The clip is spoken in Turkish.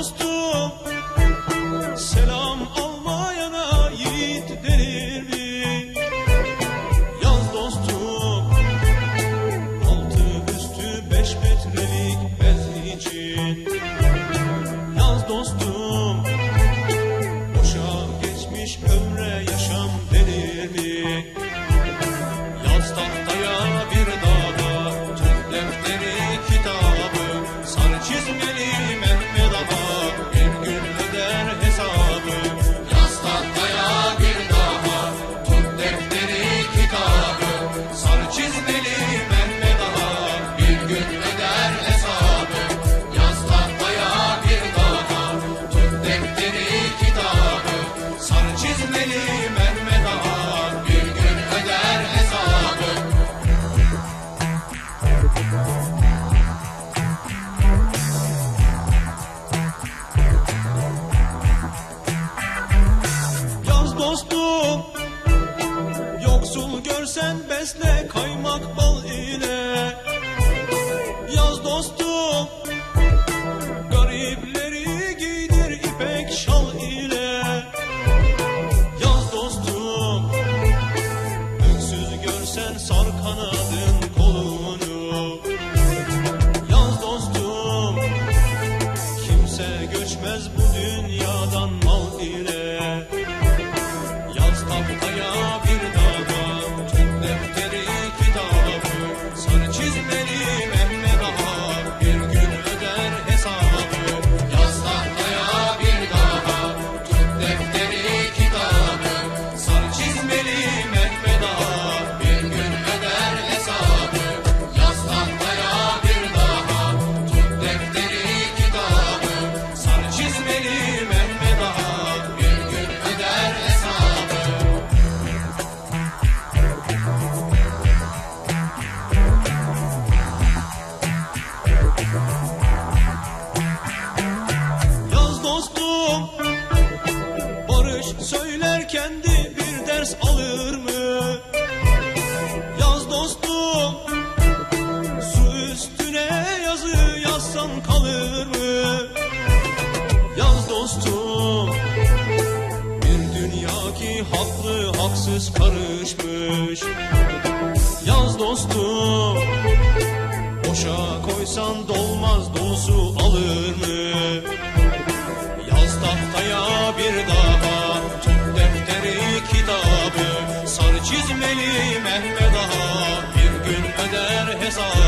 dostum. Selam almayana yiğit denir mi? Yaz dostum. Altı üstü beş metrelik bez için. Yaz dostum. dostum. Yoksul görsen besle kaymak bal ile. haksız karışmış. Yaz dostum Boşa koysan dolmaz dolusu alır mı? Yaz tahtaya bir daha Tut defteri kitabı. Sarı çizmeli Mehmet Ağa Bir gün öder hesabı.